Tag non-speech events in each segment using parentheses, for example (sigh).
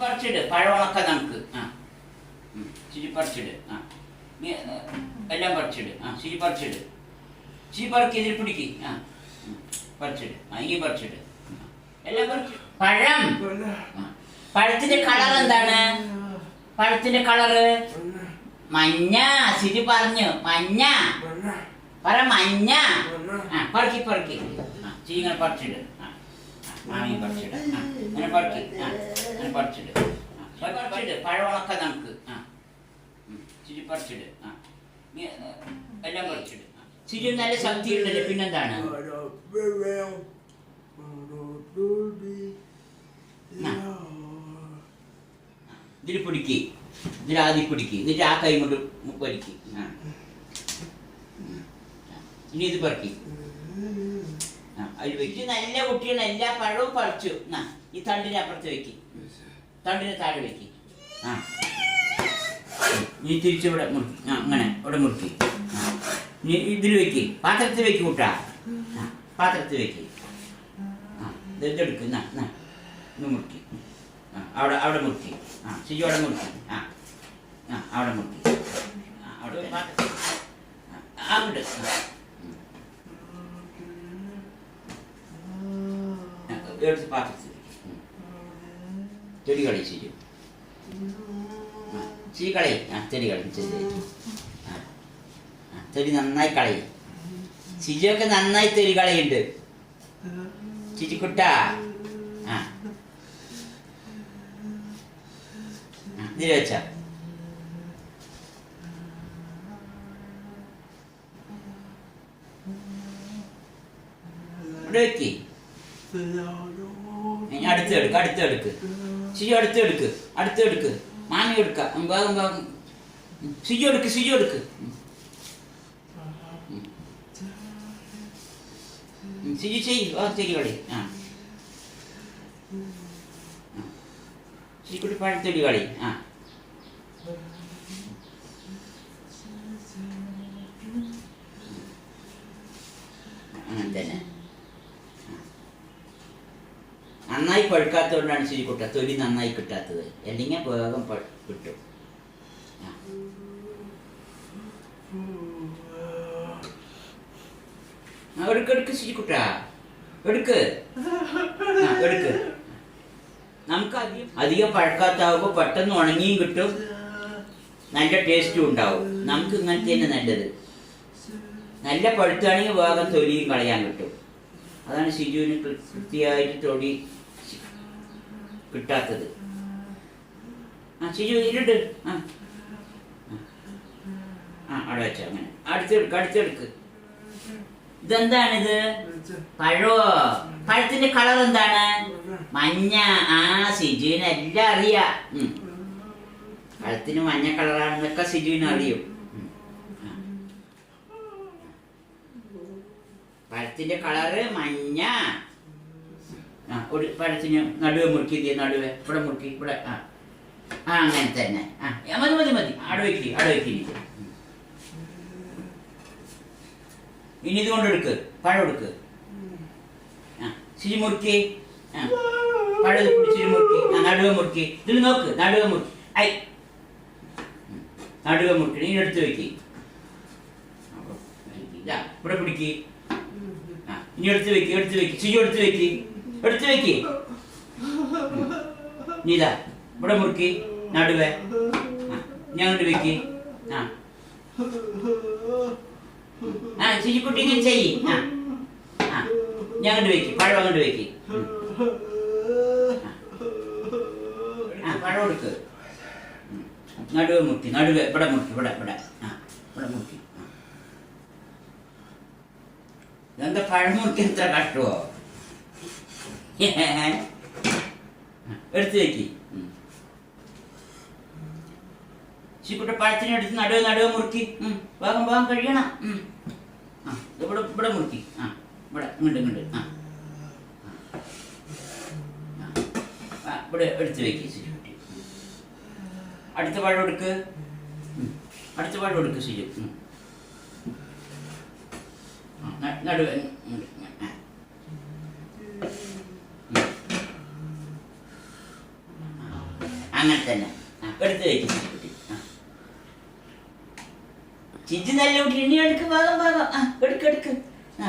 പറിച്ചിട് പഴമുണക്ക നമുക്ക്. ആ. ചിരി പറിച്ചിട് ആ. എല്ലാം പറിച്ചിട് ആ ചിരി പറിച്ചിട് ചിരി പറക്കി ഇതിൽ പിടിക്ക് ആ. പറിച്ചിട് ആ ഈ പറിച്ചിട്. എല്ലാം പറിച്ചിട് പഴം. പഴത്തിന്റെ കളർ എന്താണ്? പഴത്തിന്റെ കളറ് മഞ്ഞ സിരി പറഞ്ഞു മഞ്ഞ. പറ മഞ്ഞ. ആ പറക്കി പറക്കി. ചിരി പറിച്ചിട് ആ, മാമി പറിച്ചിട് ആ. അങ്ങനെ പറക്കി ആ. അങ്ങനെ പറിച്ചിട്. ആ പറിച്ചിട്. പഴമുണക്ക നമുക്ക്. ആ. ചിരി പറിച്ചിട്. ആ. നീ ഏ, എല്ലാം പറിച്ചിട്. ആ. ചിരി നല്ല ശക്തിയുണ്ടല്ലേ. പിന്നെന്താണ്? ഇതിൽ പിടിക്ക്. ഇതിൽ ആദ്യം പിടിക്ക്. എന്നിട്ട് ആ കൈ കൊണ്ട് വലിക്ക്. ഇനി ഇത് പറക്കി. അതിൽ വെച്ച് നല്ല കുട്ടികൾ എല്ലാ പഴവും പറിച്ചു. എന്നാ ഈ തണ്ടിനെ അപ്പുറത്ത് വെക്ക്. തണ്ടിനെ താഴെ വെക്ക്. ആ. നീ തിരിച്ചിവിടെ മുറുക്കി ആ അങ്ങനെ ഇവിടെ മുറുക്കി. നീ ഇതിൽ വെക്കി. പാത്രത്തിൽ വെക്ക് കൂട്ടാ. ആ പാത്രത്തിൽ വെക്കി. ആ ഇതെടുക്ക് എന്നാ എന്നാ ഇന്ന് മുറുക്കി. ആ അവിടെ അവിടെ മുറുക്കി. ആ ശരി അവിടെ മുറുക്കി. ആ ആ അവിടെ മുറുക്കി. ആ അവിടെ. ആ എടുത്ത് പാത്രത്തിൽ ചെടി കളി ശരി ആ ചീ കളി ആ ചെടി കളി ചെടി ആ ആ, ചെടി നന്നായി കളയും ചിജിയൊക്കെ നന്നായി തെരി കളയുണ്ട് ചിജിക്കുട്ട ആ ആ, ഇതിൽ വെച്ചാ ഇവിടെ വെക്കേ ഇനി അടുത്തെടുക്ക് അടുത്തെടുക്ക് സിജു അടുത്തെടുക്ക് അടുത്തെടുക്ക് മാമി എടുക്ക വേഗം വേഗം സിജു എടുക്ക് സിജു എടുക്ക് ഉം. ഉം. ഉം, സിജു ചെയ് ആ ചെയ് കളി ആ സിജുക്കുട്ടി പഴത്തെടി കളി ആ അങ്ങനെ തന്നെ നന്നായി പഴുക്കാത്തതുകൊണ്ടാണ് കിട്ടുക തൊലി നന്നായി കിട്ടാത്തത്. അല്ലെങ്കിൽ വേഗം കിട്ടും എടുക്ക് എടുക്ക് ശരിക്കുട്ട എടുക്ക്. എടുക്ക്. നമുക്ക് അധികം അധികം പഴക്കാത്താവുമ്പോൾ പെട്ടെന്ന് ഉണങ്ങിയും കിട്ടും. നല്ല ടേസ്റ്റും ഉണ്ടാവും. നമുക്ക് ഇങ്ങനത്തെ തന്നെ നല്ലത്. നല്ല പഴുത്താണെങ്കിൽ വേഗം തൊലിയും കളയാൻ കിട്ടും. അതാണ് ശിജുവിന് കൃത്യമായിട്ട് തൊടി കിട്ടാത്തത്. ആ ചിജു ഇരുട്ട്. ആ. ആ. അവിടെ വെച്ച അങ്ങനെ. അടുത്തെടുക്ക് അടുത്തെടുക്ക്. ഇതെന്താണിത്? പഴോ? പഴത്തിന്റെ കളർ എന്താണ്? മഞ്ഞ. ആ സിജുവിന് എല്ലാം അറിയാം. പഴത്തിന് മഞ്ഞ കളറാണെന്നൊക്കെ സിജുവിന് അറിയും. പഴത്തിന്റെ കളറ് മഞ്ഞ. ആ ഒരു പഴത്തിന് നടുവെ മുറുക്കി ഇതേ നടുവെ ഇവിടെ മുറുക്കി ഇവിടെ ആ. ആ അങ്ങനെ തന്നെ. ആ മതി മതി മതി. അടവയ്ക്ക് അടവയ്ക്ക് ഇനി. ഇത് കൊണ്ടെടുക്ക് പഴം എടുക്ക്. ആ ശരി മുറുക്കി. ആ പഴം പിടിച്ചിരി മുറുക്കി. ആ നടുവെ മുറുക്കി. ഇതിൽ നോക്ക് നടുവെ മുറുക്കി. ഐ. നടുവെ മുറുക്കി. ഇനി എടുത്ത് വെക്കി. ഇവിടെ പിടിക്ക്. ആ ഇനി എടുത്ത് വെക്ക് എടുത്ത് വെക്ക്. ചിരി എടുത്ത് വെക്ക്. എടുത്ത് വെക്ക്. നീല ഇവിടെ മുറുക്കി നടുവേ. ഞാൻ കൊണ്ട് വെക്കി. ആ. ആ ചിരിക്കുട്ടി ഇങ്ങനെ ചെയ്യ്. ആ ഞാൻ കൊണ്ട് വെക്ക്. പഴം അങ്ങോട്ട് വെക്ക്. ആ പഴം എടുക്ക്. നടുവേ മുറുക്കി നടുവേ. ഇവിടെ മുറുക്കി ഇവിടെ ഇവിടെ. ആ ഇവിടെ മുറുക്കി. എന്താ പഴം മുറുക്കി? എത്ര കഷ്ടമോ (laughs) എടുത്ത് വെക്കി. ശിക്കുട്ട പഴത്തിന് എടുത്ത് നടുവ് നടുവ് മുറുക്കി. വേഗം വേഗം കഴിയണം ഇവിടെ ഇവിടെ മുറുക്കി. ആ ഇവിടെ ഇങ്ങോട്ട് ഇങ്ങോട്ട്. ആ ഇവിടെ എടുത്ത് വെക്കി ശിക്കുട്ടി അടുത്ത പഴം എടുക്ക്. അടുത്ത പഴം എടുക്ക് ന- നടുവ് ഇങ്ങോട്ട് ഇങ്ങോട്ട്. ആ. ഉം. അങ്ങനെ തന്നെ. എടുത്ത് വെക്കും കുട്ടി. ചിഞ്ചി നല്ല കുട്ടി. ഇനി എടുക്ക് ഭാഗം ഭാഗം. ആ എടുക്ക് എടുക്ക്. ആ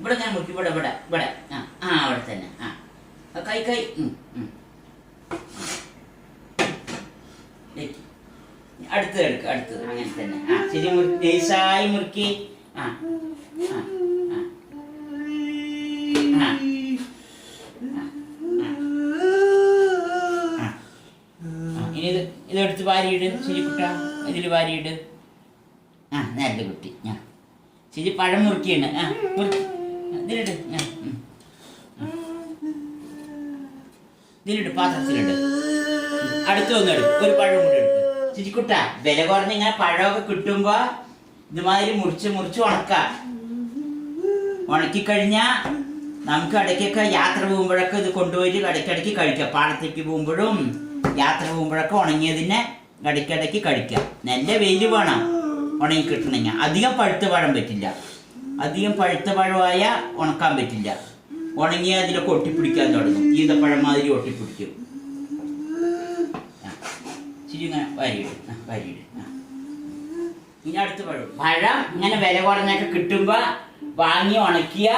ഇവിടെ ഞാൻ കുട്ടി ഇവിടെ ഇവിടെ ഇവിടെ. ആ ആ അവിടെ തന്നെ. ആ. കൈ കൈ. അടുത്ത് എടുക്ക് അടുത്ത്. അങ്ങനെ തന്നെ. ആ ശരി മുറുക്കി നൈസായി മുറുക്കി. ആ. ഇതെടുത്ത് വാരിയിട്. ശരിക്കുട്ട ഇതിൽ വാരിയിട്. ആ നല്ല കുട്ടി. ഞാൻ ശരി പഴം മുറുക്കിയാണ്. ആ മുറുക്കി. ഇതിലിട്. ഞാൻ ഇതിലിട്ട് പാത്രത്തിലിട്ട് പാത്രത്തിലിട്. അടുത്ത് വന്ന് എടുക്കും ഒരു പഴം കൂടെ എടുക്കും. ചിരിക്കുട്ട വില കുറഞ്ഞ് ഇങ്ങനെ പഴമൊക്കെ കിട്ടുമ്പോ ഇതുമാതിരി മുറിച്ച് മുറിച്ച് ഉണക്കാം. ഉണക്കിക്കഴിഞ്ഞാ നമുക്ക് ഇടയ്ക്കൊക്കെ യാത്ര പോകുമ്പോഴൊക്കെ ഇത് കൊണ്ടുപോയിട്ട് ഇടയ്ക്കിടയ്ക്ക് കഴിക്കാം. പാടത്തേക്ക് പോകുമ്പോഴും യാത്ര പോകുമ്പോഴൊക്കെ ഉണങ്ങിയതിനെ ഇടയ്ക്കിടയ്ക്ക് കഴിക്കാം. നല്ല വെയിൽ വേണം. ഉണങ്ങി കിട്ടണമെങ്കിൽ അധികം പഴുത്ത പഴം പറ്റില്ല. അധികം പഴുത്ത പഴമായ ഉണക്കാൻ പറ്റില്ല. ഉണങ്ങിയ അതിലൊക്കെ ഒട്ടിപ്പിടിക്കാൻ തുടങ്ങും. ഈന്തപ്പഴം മാതിരി ഒട്ടിപ്പിടിക്കും. ഇനി അടുത്ത പഴം. പഴം ഇങ്ങനെ വില കുറഞ്ഞൊക്കെ കിട്ടുമ്പോ വാങ്ങി ഉണക്കിയ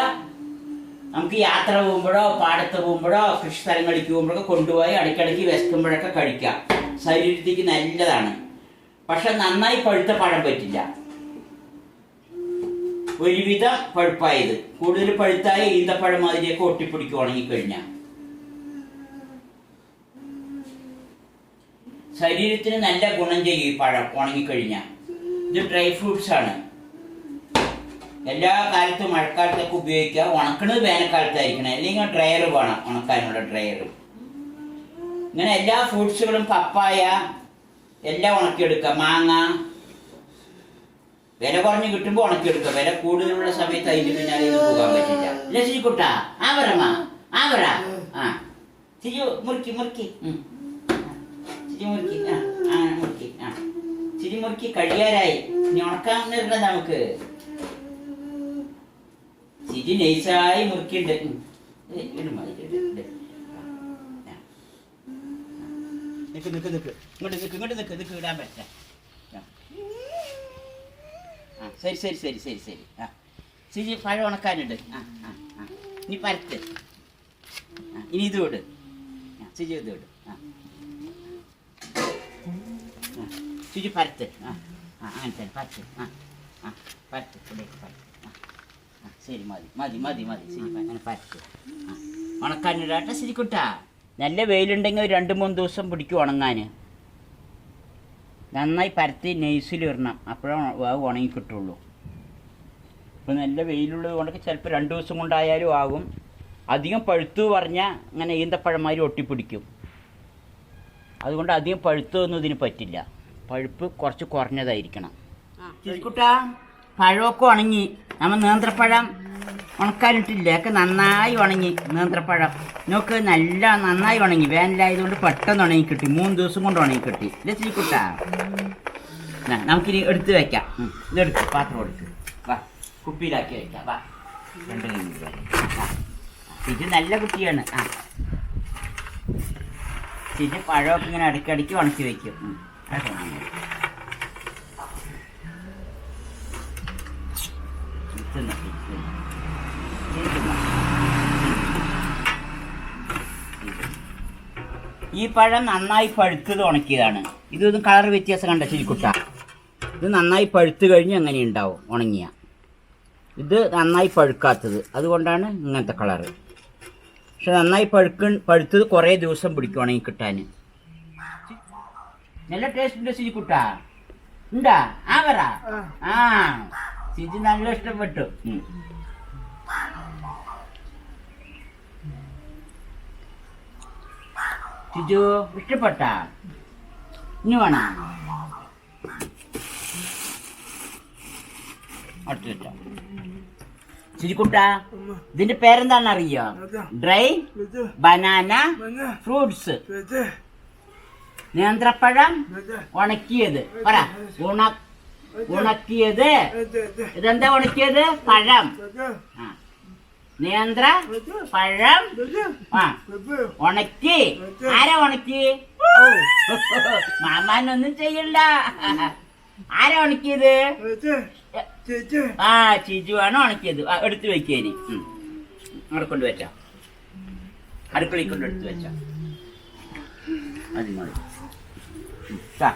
നമുക്ക് യാത്ര പോകുമ്പോഴോ പാടത്ത് പോകുമ്പോഴോ കൃഷി സ്ഥലങ്ങളിലേക്ക് പോകുമ്പോഴൊക്കെ കൊണ്ടുപോയി ഇടയ്ക്കിടയ്ക്ക് വിശക്കുമ്പോഴൊക്കെ കഴിക്കാം. ശരീരത്തേക്ക് നല്ലതാണ്. പക്ഷെ നന്നായി പഴുത്ത പഴം പറ്റില്ല. ഒരുവിധം പഴുപ്പായത്. കൂടുതൽ പഴുത്തായ ഈന്തപ്പഴം മാതിരിയൊക്കെ ഒട്ടിപ്പിടിക്കുവാണെങ്കിൽ കഴിഞ്ഞ ശരീരത്തിന് നല്ല ഗുണം ചെയ്യും ഈ പഴം ഉണങ്ങിക്കഴിഞ്ഞാൽ ഇത് ഡ്രൈ ഫ്രൂട്ട്സ് ആണ് എല്ലാ കാലത്തും മഴക്കാലത്തൊക്കെ ഉപയോഗിക്കുക ഉണക്കണത് വേനൽക്കാലത്തായിരിക്കണം. അല്ലെങ്കിൽ ഡ്രയർ വേണം ഉണക്കാനുള്ള ഡ്രയർ ഇങ്ങനെ എല്ലാ ഫ്രൂട്ട്സുകളും പപ്പായ എല്ലാം ഉണക്കിയെടുക്കുക മാങ്ങ വില കുറഞ്ഞ് കിട്ടുമ്പോൾ ഉണക്കിയെടുക്കുക വില കൂടുതലുള്ള സമയത്ത് അതിന് പിന്നാലെ പോകാൻ പറ്റില്ല. ലക്ഷ്മി കുട്ട ആ ആവര. ആ ആ ചിരി മുറുക്കി മുറുക്കി. ചിരി മുറുക്കി. ആ ആ മുറുക്കി. ആ. ചിരി മുറുക്കി കഴിയാറായി. ഇനി ഉണക്കാൻ നമുക്ക്. ചിരി നൈസായി മുറുക്കിണ്ട്. നിക്ക് നിക്ക് നിക്ക്. ഇങ്ങോട്ട് നിക്ക് ഇങ്ങോട്ട് നിക്ക് നിക്ക് ഇടാൻ പറ്റില്ല. ശരി ശരി ശരി ശരി ശരി. ആ. ചിരി പഴം ഉണക്കാനുണ്ട്. ആ ആ ഇനി പരത്ത്. ഇനി ഇത് വിട് ചിരി ഇത് വിട് ആ. ചിരി പരത്ത്. ആ ആ അങ്ങനെ തന്നെ പരത്ത്. ആ ആ പരത്ത്. പരത്ത്. ശരി മതി മതി മതി മതി ശരി അങ്ങനെ ഉണക്കാനിടാട്ടെ ശരിക്കുട്ടാ. നല്ല വെയിലുണ്ടെങ്കിൽ ഒരു രണ്ട് മൂന്ന് ദിവസം പിടിക്കും ഉണങ്ങാൻ. നന്നായി പരത്തി നെയ്സിൽ ഇടണം. അപ്പോഴേ വേവ് ഉണങ്ങി കിട്ടുള്ളൂ. ഇപ്പം നല്ല വെയിലുള്ളത് കൊണ്ടൊക്കെ ചിലപ്പോൾ രണ്ട് ദിവസം കൊണ്ടായാലും ആകും. അധികം പഴുത്തു പറഞ്ഞാൽ ഇങ്ങനെ ഈന്തപ്പഴമാതിരി ഒട്ടിപ്പിടിക്കും. അതുകൊണ്ട് അധികം പഴുത്തൊന്നും ഇതിന് പറ്റില്ല. പഴുപ്പ് കുറച്ച് കുറഞ്ഞതായിരിക്കണം. ചിരിക്കുട്ടാ പഴമൊക്കെ ഉണങ്ങി. നമ്മൾ നേന്ത്രപ്പഴം ഉണക്കാനിട്ടില്ല. ഒക്കെ നന്നായി ഉണങ്ങി നേന്ത്രപ്പഴം. നോക്ക് നല്ല നന്നായി ഉണങ്ങി. വേനലായതുകൊണ്ട് പെട്ടെന്ന് ഉണങ്ങി കിട്ടി. മൂന്ന് ദിവസം കൊണ്ട് ഉണങ്ങി കിട്ടി. ഇല്ലേ ചീക്കുട്ടാ നമുക്കിനി എടുത്ത് വെക്കാം. ഇതെടുത്ത് പാത്രം എടുത്ത് വാ കുപ്പിയിലാക്കി വെക്കാം. വാ രണ്ട് ഇത് നല്ല കുട്ടിയാണ് ആ. പിന്നെ പഴമൊക്കെ ഇങ്ങനെ ഇടയ്ക്കിടയ്ക്ക് ഉണക്കി വെക്കും ഉണങ്ങി. ഇത് തിന്നോ, ഇത് തിന്നോ. ഇത് തിന്നോ. ഇത്. ഈ പഴം നന്നായി പഴുത്തത് ഉണക്കിയതാണ്. ഇതൊന്നും കളർ വ്യത്യാസം കണ്ട ശരിക്കുട്ട. ഇത് നന്നായി പഴുത്ത് കഴിഞ്ഞ് അങ്ങനെ ഉണ്ടാവും? ഉണങ്ങിയ. ഇത് നന്നായി പഴുക്കാത്തത്. അതുകൊണ്ടാണ് ഇങ്ങനത്തെ കളറ്. പക്ഷെ നന്നായി പഴുക്ക പഴുത്തത് കുറേ ദിവസം പിടിക്കും ഉണങ്ങി കിട്ടാൻ നല്ല ടേസ്റ്റ് ഉണ്ട് സിജിക്കുട്ട ഉണ്ടാ? ആ പറ. ആ. സിജി നല്ല ഇഷ്ടപ്പെട്ടു. സിജു ഇഷ്ടപ്പെട്ട? ഇനി വേണോ? അടുത്ത് വെച്ചോ. ഇതിന്റെ പേരെന്താണെന്ന് അറിയോ ഡ്രൈ ബനാന ഫ്രൂട്ട്സ്. നേന്ത്രപ്പഴം ഉണക്കിയത്. പറ ഉണ ഉണക്കിയത്. ഇതെന്താ ഉണക്കിയത്? പഴം. ആ. നേന്ത്ര പഴം ഉണക്കി. ആരാ ഉണക്കി? മാമാനൊന്നും ചെയ്യണ്ട. ആരാ ഉണക്കിയത്? ആ ചിജുവാണ് ഉണക്കിയത്. എടുത്തു വെക്കേനി അവിടെ കൊണ്ട് വെച്ച. അടുക്കളയിൽ കൊണ്ട് എടുത്തു വെച്ച. അത് മതി. ഉം, ദാ.